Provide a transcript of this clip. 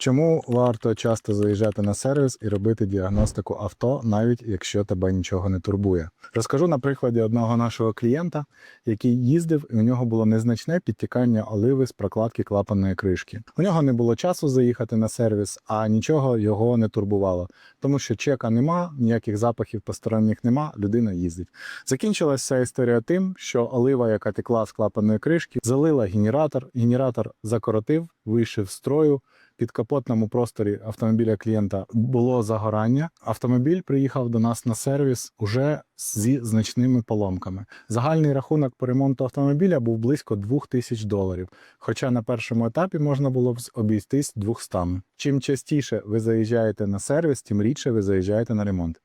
Чому варто часто заїжджати на сервіс і робити діагностику авто, навіть якщо тебе нічого не турбує? Розкажу на прикладі одного нашого клієнта, який їздив, і у нього було незначне підтікання оливи з прокладки клапанної кришки. У нього не було часу заїхати на сервіс, а нічого його не турбувало, тому що чека нема, ніяких запахів посторонніх нема, людина їздить. Закінчилася ця історія тим, що олива, яка текла з клапаної кришки, залила генератор. Генератор закоротив, вийшов з строю. Під капотному просторі автомобіля клієнта було загорання. Автомобіль приїхав до нас на сервіс уже зі значними поломками. Загальний рахунок по ремонту автомобіля був близько 2000 доларів. Хоча на першому етапі можна було б обійтись 200. Чим частіше ви заїжджаєте на сервіс, тим рідше ви заїжджаєте на ремонт.